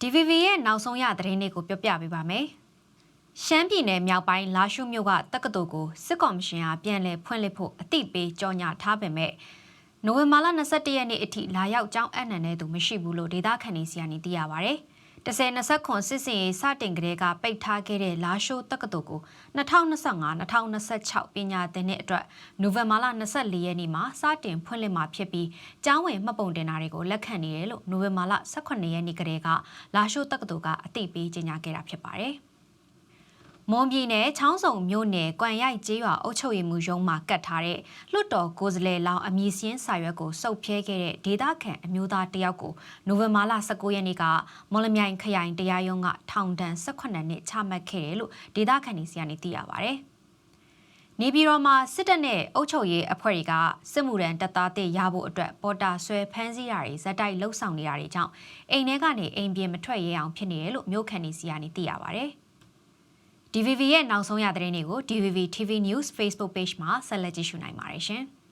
DVV ရဲ့နောက်ဆုံးရသတင်းတွေကိုပြောပြပေးပါမယ်။ရှမ်းပြည်နယ်မြောက်ပိုင်းလာရှုမြို့ကတက္ကသိုလ်ကိုစစ်ကော်မရှင်ကပြန်လည်ဖွင့်လှစ်ဖို့အသိပေးကြော်ညာထားပေမဲ့နိုဝင်ဘာလ22ရက်နေ့အထိလာရောက်ကြောင်းအပ်နှံတဲ့သူမရှိဘူးလို့ဒေသခံတွေစီကနေသိရပါဗျ။ 10-20ခွန်စစ်စင်ရေးစတင်ကလေးကပိတ်ထားခဲ့တဲ့လာရှိုးတက္ကသိုလ်ကို2025-2026ပညာသင်တဲ့အတွက်နိုဝင်ဘာလ24ရက်နေ့မှာစတင်ဖွင့်လှစ်မှာဖြစ်ပြီးကျောင်းဝင်မှတ်ပုံတင်တာတွေကိုလက်ခံနေတယ်လို့နိုဝင်ဘာလ18ရက်နေ့ကလေးကလာရှိုးတက္ကသိုလ်ကအသိပေးကြေညာခဲ့တာဖြစ်ပါတယ်။ မွန်ပြည်နယ်ချောင်းစုံမြို့နယ်ကွမ်ရိုက်ကျေးရွာအုပ်ချုပ်ရေးမှူးရုံးမှာကတ်ထားတဲ့လွတ်တော်ကိုယ်စားလှယ်လောင်းအမည်စင်းစာရွက်ကိုစုပ်ဖြဲခဲ့တဲ့ဒေသခံအမျိုးသားတယောက်ကိုနိုဝင်ဘာလ19ရက်နေ့ကမော်လမြိုင်ခရိုင်တရားရုံးကထောင်ဒဏ်18နှစ်ချမှတ်ခဲ့တယ်လို့ဒေသခံတွေစီကနေသိရပါဗျ။နေပြည်တော်မှာစစ်တပ်နဲ့အုပ်ချုပ်ရေးအဖွဲ့တွေကစစ်မှုရန်တပ်သားတွေရဖို့အတွက်ပေါ်တာဆွဲဖမ်းဆီးတာတွေဇက်တိုက်လှုပ်ဆောင်နေတာတွေကြောင့်အိမ်ထဲကနေအိမ်ပြင်မထွက်ရဲအောင်ဖြစ်နေတယ်လို့မြို့ခံတွေစီကနေသိရပါဗျ။ DVV ရဲ့နောက်ဆုံးရသတင်းတွေကို DVV TV News Facebook Page မှာဆက်လက်ကြည့်ရှုနိုင်ပါတယ်ရှင်။